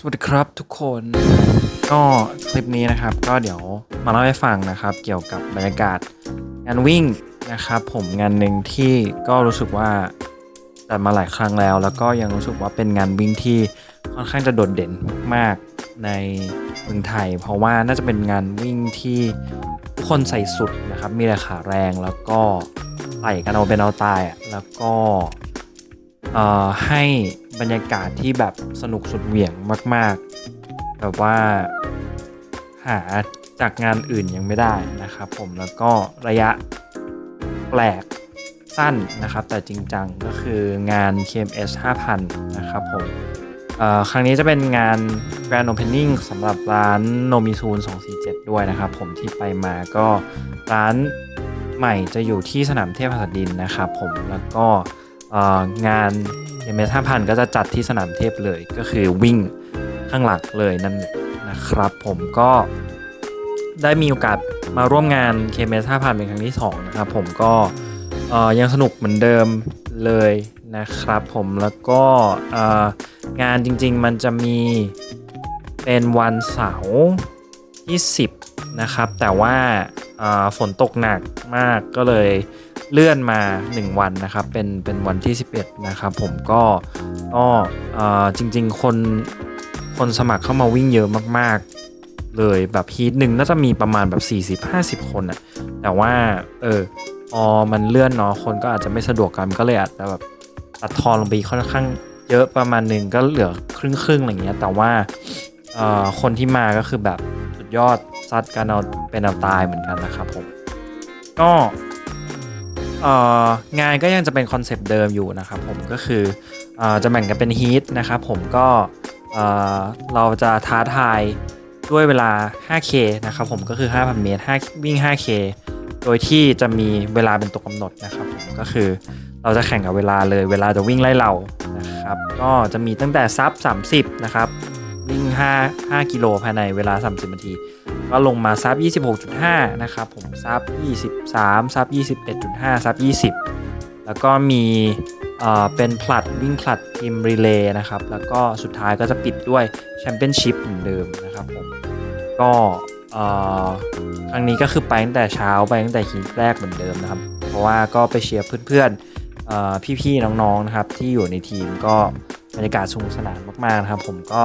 สวัสดีครับทุกคนก็คลิปนี้นะครับ ก็เดี๋ยวมาเล่าให้ฟังนะครับ เกี่ยวกับบรรยากาศงานวิ่งนะครับ ผมงานหนึ่งที่ก็รู้สึกว่าจัดมาหลายครั้งแล้ว แล้วก็ยังรู้สึกว่าเป็นงานวิ่งที่ค่อนข้างจะโดดเด่นมากๆในเมืองไทย เพราะว่าน่าจะเป็นงานวิ่งที่ทุกคนใส่สุดนะครับ มีราคาแรงแล้วก็ใส่กันเอาเป็นเอาตายแล้วก็เอ่อให้ บรรยากาศที่แบบสนุกสุดเหวี่ยงมาก ๆ แบบว่าหาจากงานอื่นยังไม่ได้นะครับผมแล้วก็ระยะแปลกสั้นนะครับ แต่จริงจังก็คืองาน KMS 5,000 นะครับผมครั้งนี้จะเป็นงาน Grand Opening สำหรับร้าน n o m i s u n 247 ด้วยนะครับ ผมที่ไปมาก็ร้านใหม่จะอยู่ที่สนามเทพหัสดินนะครับผมแล้วก็ งานเอเมท่าพันก็จะจัดที่สนามเทพเลยก็คือวิ่งข้างหลังเลยนั่นแหละนะครับผมก็ได้มีโอกาสมาร่วมงานเคเมท่าพันเป็นครั้งที่ 2 นะครับผมก็ยังสนุกเหมือนเดิมเลยนะครับผมแล้วก็งานจริงๆมันจะมีเป็นวันเสาร์ที่ 10 นะครับ แต่ว่าฝนตกหนักมากก็เลย เลื่อนมา 1 วันนะครับ เป็นเป็นวันที่ 11 นะครับ ผมก็ก็เอ่อจริง ๆ คนคนสมัครเข้ามาวิ่งเยอะมาก ๆ เลยแบบฮีทหนึ่งน่าจะมีประมาณแบบ 40-50 คนอะแต่ว่าเออพอมันเลื่อนเนาะคนก็อาจจะไม่สะดวกกันก็เลยอาจจะแบบตัดทอนลงไปค่อนข้างเยอะประมาณหนึ่งก็เหลือครึ่งครึ่งๆอะไรเงี้ยแต่ว่าเอ่อคนที่มาก็คือแบบสุดยอดซัดกันเอาเป็นเอาตายเหมือนกันนะครับผมก็ งานก็ยังจะเป็นคอนเซปต์เดิมอยู่นะครับผมก็คืออจะแบ่งกันเป็นฮีทนะครับผมก็เอ่อเราจะท้าทายด้วยเวลา 5K นะครับผมก็คือ 5,000 เมตร5วิ่ง 5K โดยที่จะมีเวลาเป็นตัวกำหนดนะครับผมก็คือเราจะแข่งกับเวลาเลยเวลาจะวิ่งไล่เรานะครับก็จะมีตั้งแต่ซับ 30 นะครับ วิ่ง 5 5 กิโลภายในเวลา 30 นาที ก็ลงมาซับ 26.5 นะครับ ผมซับ 23 ซับ 21.5 ซับ 20 แล้วก็มีเป็นผลัดวิ่งผลัดทีมรีเลย์นะครับ แล้วก็สุดท้ายก็จะปิดด้วยแชมเปี้ยนชิพเหมือนเดิมนะครับผม ก็ครั้งนี้ก็คือไปตั้งแต่เช้าไปตั้งแต่ฮีทแรกเหมือนเดิมนะครับ เพราะว่าก็ไปเชียร์เพื่อนๆพี่ๆน้องๆนะครับที่อยู่ในทีมก็บรรยากาศสนุกสนานมากๆนะครับ ผมก็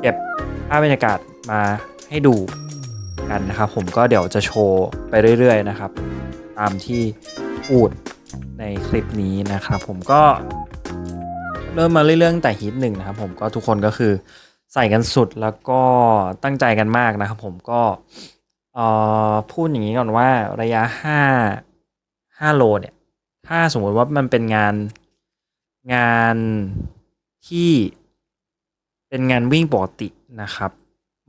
เก็บภาพบรรยากาศมาให้ดูกันนะครับ ผมก็เดี๋ยวจะโชว์ไปเรื่อย ๆ นะครับ ตามที่พูดในคลิปนี้นะครับ ผมก็เริ่มมาเรื่อยๆตั้งแต่ฮิตหนึ่งนะครับ ผมก็ทุกคนก็คือใส่กันสุดแล้วก็ตั้งใจกันมากนะครับผมก็เอ่อพูดอย่างนี้ก่อนว่าระยะ 5 5 โลเนี่ย ถ้าสมมติว่ามันเป็นงานงานที่ เป็นงานวิ่งปกตินะครับ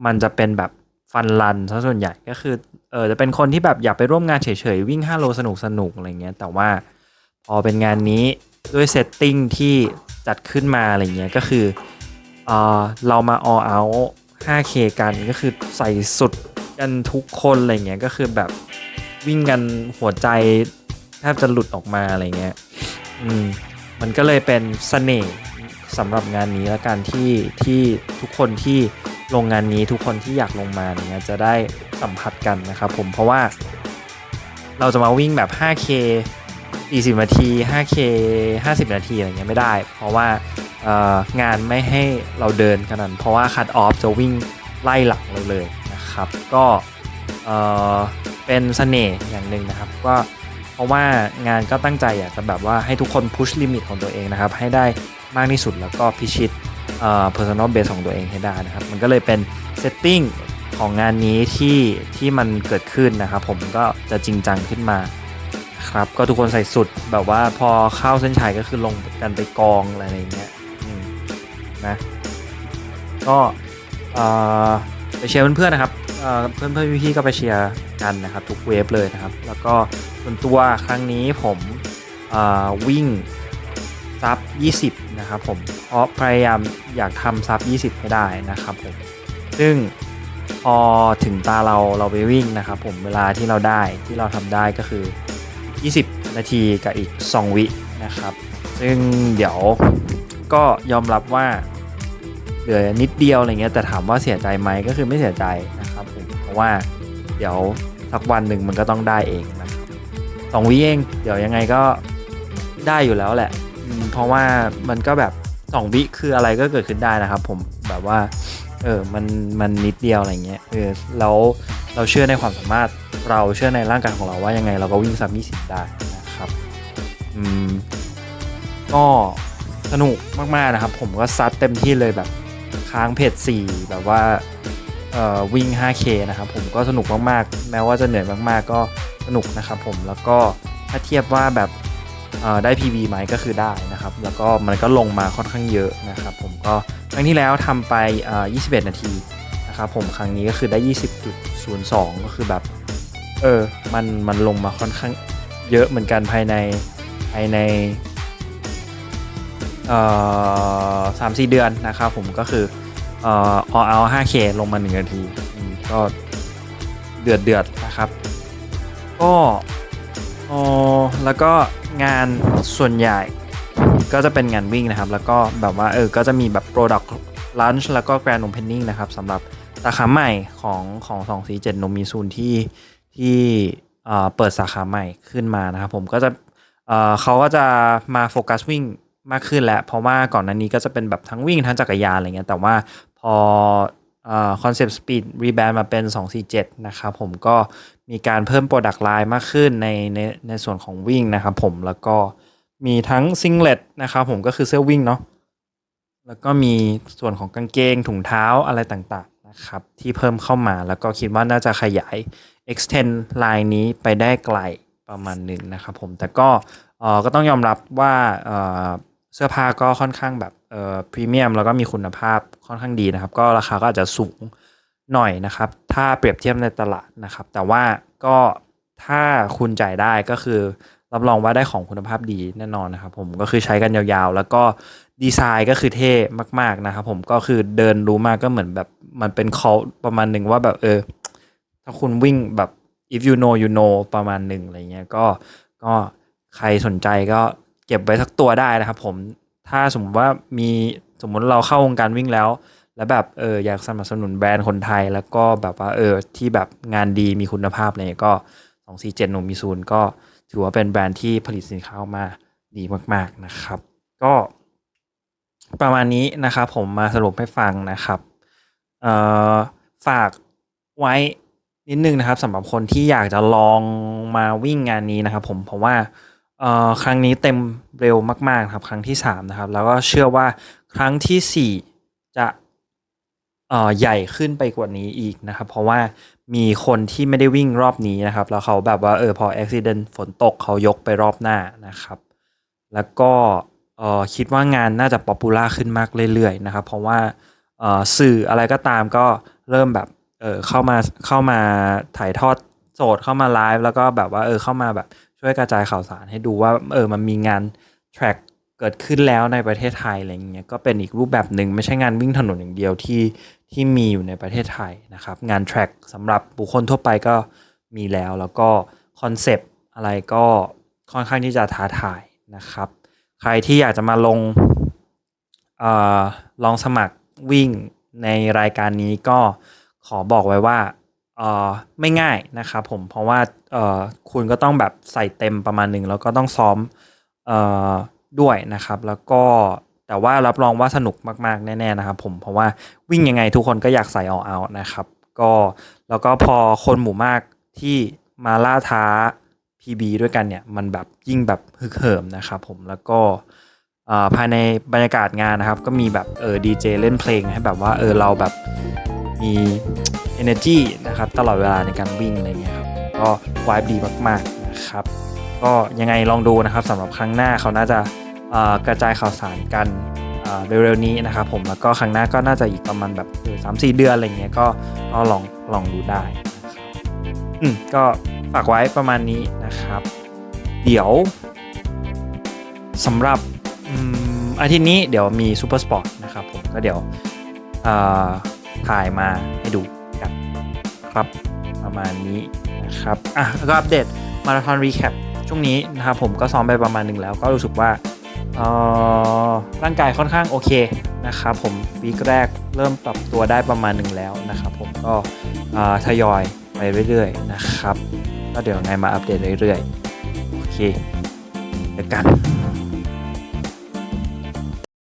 มันจะเป็นแบบฟันรันซะส่วนใหญ่ก็คือเออจะเป็นคนที่แบบอยากไปร่วมงานเฉยๆ วิ่ง 5 โลสนุกสนุกอะไรเงี้ย แต่ว่าพอเป็นงานนี้ด้วยเซตติ้งที่จัดขึ้นมาอะไรเงี้ยก็คือเออเรามา all out 5K กันก็คือใส่สุดกันทุกคนอะไรเงี้ยก็คือแบบวิ่งกันหัวใจแทบจะหลุดออกมาอะไรเงี้ยอืมมันก็เลยเป็นเสน่ห์ สำหรับงานนี้แล้วกันที่ที่ทุกคนที่ลงงานนี้ทุกคนที่อยากลงมาเนี่ยจะได้สัมผัสกันนะครับผมเพราะว่าเราจะมาวิ่งแบบ 5K 40 นาที 5K 50 นาทีอะไรเงี้ยไม่ได้ เพราะว่างานไม่ให้เราเดินขนาดเพราะว่าคั t ออฟจะวิ่งไล่หลังเราเลยนะครับ ก็เเป็นเสน่ห์อย่างหนึ่งนะครับก็เพราะว่างานก็ตั้งใจอยากจะแบบว่าให้ทุกคนพุชลิมิตของตัวเองนะครับ ให้ได้ มากที่สุดแล้วก็พิชิตเอ่อ personal base ของตัวเองให้ได้นะครับ มันก็เลยเป็น setting ของงานนี้ที่ที่มันเกิดขึ้นนะครับ ผมก็จะจริงจังขึ้นมาครับ ก็ทุกคนใส่สุดแบบว่าพอเข้าเส้นชัยก็คือลงกันไปกองอะไรอย่างเงี้ยนะก็ไปเชียร์เพื่อนๆนะครับเอ่อเพื่อนๆพี่ๆก็ไปเชียร์กันนะครับ ทุกเวฟเลยนะครับ แล้วก็ส่วนตัวครั้งนี้ผมวิ่งซับ 20 นะครับผมเพราะพยายามอยากทำซับ 20 ให้ได้นะครับผมซึ่งพอถึงตาเราเราไปวิ่งนะครับผมเวลาที่เราได้ที่เราทำได้ก็คือ 20 นาทีกับอีก 2 วินะครับ ซึ่งเดี๋ยวก็ยอมรับว่าเหลือนิดเดียวอะไรเงี้ยแต่ถามว่าเสียใจไหมก็คือไม่เสียใจนะครับผมเพราะว่าเดี๋ยวสักวันหนึ่งมันก็ต้องได้เองนะสองวิเองเดี๋ยวยังไงก็ได้อยู่แล้วแหละ เพราะว่ามันก็แบบสองวิคืออะไรก็เกิดขึ้นได้นะครับ ผมแบบว่า เออมันมันนิดเดียวอะไรเงี้ยเออแล้วเราเชื่อในความสามารถเราเชื่อในร่างกายของเราว่ายังไงเราก็วิ่งซ้ำยี่สิบได้นะครับอืมก็สนุกมากๆนะครับ ผมก็ซัดเต็มที่เลยแบบค้างเพจ4แบบว่าเอ่อวิ่ง 5K นะครับผมก็สนุกมากๆ แม้ว่าจะเหนื่อยมากๆ ก็สนุกนะครับผมแล้วก็ถ้าเทียบว่าแบบ ได้ PB ไหมก็คือได้นะครับ แล้วก็มันก็ลงมาค่อนข้างเยอะนะครับ ผมก็ครั้งที่แล้วทำไป 21 นาทีนะครับผมครั้งนี้ก็คือได้ 20.02 ก็คือแบบ เออ มันมันลงมาค่อนข้างเยอะเหมือนกันภายในภายในสามสี่เดือนนะครับผมก็คือเออ all out 5K ลงมา1นาทีก็เดือดเดือดนะครับ ก็ เอ๋อแล้วก็งานส่วนใหญ่ก็จะเป็นงานวิ่งนะครับ แล้วก็แบบว่าเออก็จะมีแบบ product Lunch แล้วก็ grand opening นะครับสำหรับสาขาใหม่ของของ247 n o m i z u n ที่ที่เอ่อเปิดสาขาใหม่ขึ้นมานะครับผมก็จะเอ่อเขาก็จะมาโฟกัสวิ่งมากขึ้นแหละเพราะว่าก่อนหน้านี้ก็จะเป็นแบบทั้งวิ่งทั้งจักรยานอะไรเงี้ยแต่ว่าพอ คอนเซปต์สปีดรีแบรนด์มาเป็น 247 นะครับผมก็มีการเพิ่มโปรดักต์ไลน์มากขึ้นในในในส่วนของวิ่งนะครับผมแล้วก็มีทั้งซิงเล t นะครับผมก็คือเสื้อวิ่งเนาะแล้วก็มีส่วนของกางเกงถุงเท้าอะไรต่างๆนะครับที่เพิ่มเข้ามาแล้วก็คิดว่าน่าจะขยาย extend ไลน์นี้ไปได้ไกลประมาณหนึ่งนะครับผมแต่ก็เออก็ต้องยอมรับว่าเออเสื้อผ้าก็ค่อนข้างแบบ เอ่อพรีเมียมแล้วก็มีคุณภาพค่อนข้างดีนะครับ ก็ราคาก็อาจจะสูงหน่อยนะครับ ถ้าเปรียบเทียบในตลาดนะครับ แต่ว่าก็ถ้าคุณจ่ายได้ก็คือรับรองว่าได้ของคุณภาพดีแน่นอนนะครับ ผมก็คือใช้กันยาวๆ แล้วก็ดีไซน์ก็คือเท่มาก ๆนะครับ ผมก็คือเดินรู้มากก็เหมือนแบบมันเป็นเขาประมาณหนึ่งว่าแบบเออ ถ้าคุณวิ่งแบบ if you know you know ประมาณหนึ่งอะไรเงี้ยก็ก็ใครสนใจก็เก็บไว้สักตัวได้นะครับผม ถ้าสมมติว่ามีสมมติเราเข้าวงการวิ่งแล้ว แล้วแบบเอออยากสนับสนุนแบรนด์คนไทย แล้วก็แบบว่าเออที่แบบงานดีมีคุณภาพอะไรเงี้ยก็247โนมิซูนก็ถือว่าเป็นแบรนด์ที่ผลิตสินค้ามาดีมาก ๆนะครับ ก็ประมาณนี้นะครับผมมาสรุปให้ฟังนะครับเอ่อฝากไว้นิดนึงนะครับสำหรับคนที่อยากจะลองมาวิ่งงานนี้นะครับผมเพราะว่า เอ่อครั้งนี้เต็มเร็วมากๆครับครั้งที่สามนะครับแล้วก็เชื่อว่าครั้งที่สี่จะเอ่อใหญ่ขึ้นไปกว่านี้อีกนะครับ เพราะว่ามีคนที่ไม่ได้วิ่งรอบนี้นะครับ แล้วเขาแบบว่าเออพออุบิเหตุฝนตกเขายกไปรอบหน้านะครับ แล้วก็เอ่อคิดว่างานน่าจะป๊อปปูล่าขึ้นมากเรื่อยๆนะครับ เพราะว่าเอ่อสื่ออะไรก็ตามก็เริ่มแบบเออเข้ามาเข้ามาถ่ายทอดสดเข้ามาไลฟ์แล้วก็แบบว่าเออเข้ามาแบบ ช่วยกระจายข่าวสารให้ดูว่าเออมันมีงาน track เกิดขึ้นแล้วในประเทศไทยอะไรอย่างเงี้ยก็เป็นอีกรูปแบบหนึ่งไม่ใช่งานวิ่งถนนอย่างเดียวที่ที่มีอยู่ในประเทศไทยนะครับ งาน track สำหรับบุคคลทั่วไปก็มีแล้วแล้วก็คอนเซปต์อะไรก็ค่อนข้างที่จะท้าทายนะครับ ใครที่อยากจะมาลงเอ่อลองสมัครวิ่งในรายการนี้ก็ขอบอกไว้ว่า ไม่ง่ายนะครับผมเพราะว่าเออคุณก็ต้องแบบใส่เต็มประมาณหนึ่งแล้วก็ต้องซ้อมเออด้วยนะครับ แล้วก็แต่ว่ารับรองว่าสนุกมากๆ แน่ๆนะครับผมเพราะว่าวิ่งยังไงทุกคนก็อยากใส่เอาเอานะครับ ก็แล้วก็พอคนหมู่มากที่มาล่าท้า PB ด้วยกันเนี่ยมันแบบยิ่งแบบฮึกเหิมนะครับผมแล้วก็ภายในบรรยากาศงานนะครับ ก็มีแบบเออดีเจเล่นเพลงให้แบบว่าเออเราแบบ มี energy นะครับตลอดเวลาในการวิ่งอะไรเงี้ยครับก็วายดีมากๆนะครับก็ยังไงลองดูนะครับสำหรับครั้งหน้าเขาน่าจะกระจายข่าวสารกันเร็วๆนี้นะครับผมแล้วก็ครั้งหน้าก็น่าจะอีกประมาณแบบสามสี่เดือนอะไรเงี้ยก็ก็ลองลองดูได้นะครับอืมก็ฝากไว้ประมาณนี้นะครับ เดี๋ยวสำหรับอืมอาทิตย์นี้เดี๋ยวมีซูเปอร์สปอร์ตนะครับผมก็เดี๋ยวอ่า ถ่ายมาให้ดูกันครับ ประมาณนี้นะครับอะก็อัปเดตมาราธอนรีแคปช่วงนี้นะครับผมก็ซ้อมไปประมาณหนึ่งแล้วก็รู้สึกว่าเอเอ่อร่างกายค่อนข้างโอเคนะครับผมวีคแรกเริ่มปรับตัวได้ประมาณหนึ่งแล้วนะครับผมก็ทยอยไปเรื่อยๆนะครับก็เดี๋ยวไงมาอัปเดตเรื่อยๆ โอเคเจอกัน